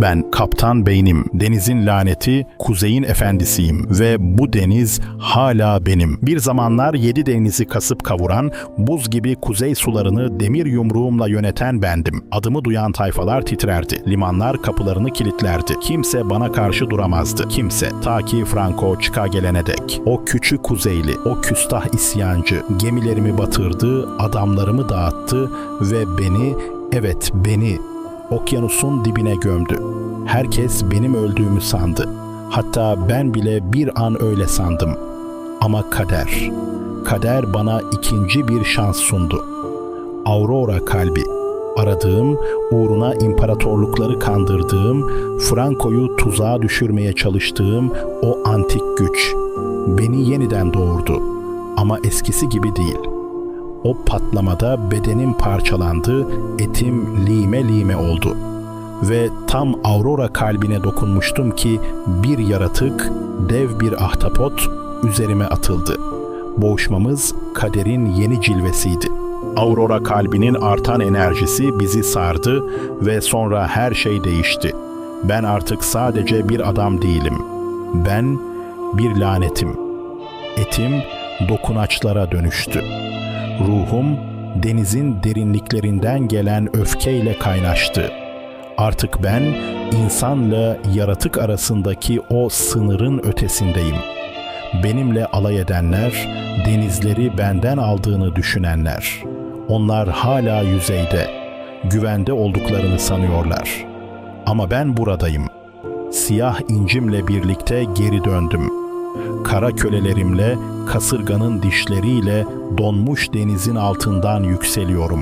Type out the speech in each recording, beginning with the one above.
Ben kaptan beynim, denizin laneti, kuzeyin efendisiyim ve bu deniz hala benim. Bir zamanlar yedi denizi kasıp kavuran, buz gibi kuzey sularını demir yumruğumla yöneten bendim. Adımı duyan tayfalar titrerdi. Limanlar kapılarını kilitlerdi. Kimse bana karşı duramazdı. Kimse. Ta ki Franco çıka gelene dek. O küçük kuzeyli, o küstah isyancı gemilerimi batırdı, adamlarımı dağıttı ve beni, evet beni okyanusun dibine gömdü. Herkes benim öldüğümü sandı. Hatta ben bile bir an öyle sandım. Ama kader, kader bana ikinci bir şans sundu. Aurora kalbi, aradığım, uğruna imparatorlukları kandırdığım, Franco'yu tuzağa düşürmeye çalıştığım o antik güç beni yeniden doğurdu. Ama eskisi gibi değil.'' O patlamada bedenim parçalandı, etim lime lime oldu. Ve tam Aurora kalbine dokunmuştum ki bir yaratık, dev bir ahtapot üzerime atıldı. Boğuşmamız kaderin yeni cilvesiydi. Aurora kalbinin artan enerjisi bizi sardı ve sonra her şey değişti. Ben artık sadece bir adam değilim. Ben bir lanetim. Etim dokunaçlara dönüştü. Ruhum denizin derinliklerinden gelen öfkeyle kaynaştı. Artık ben insanla yaratık arasındaki o sınırın ötesindeyim. Benimle alay edenler, denizleri benden aldığını düşünenler. Onlar hala yüzeyde, güvende olduklarını sanıyorlar. Ama ben buradayım. Siyah incimle birlikte geri döndüm.'' Kara kölelerimle, kasırganın dişleriyle donmuş denizin altından yükseliyorum.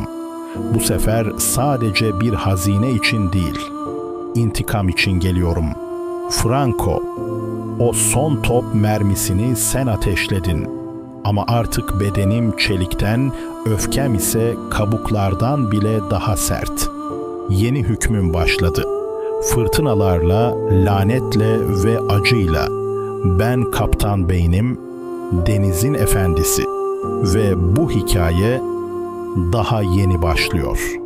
Bu sefer sadece bir hazine için değil, intikam için geliyorum. Franco, o son top mermisini sen ateşledin. Ama artık bedenim çelikten, öfkem ise kabuklardan bile daha sert. Yeni hükmüm başladı. Fırtınalarla, lanetle ve acıyla ben Kaptan Beynim, denizin efendisi ve bu hikaye daha yeni başlıyor.''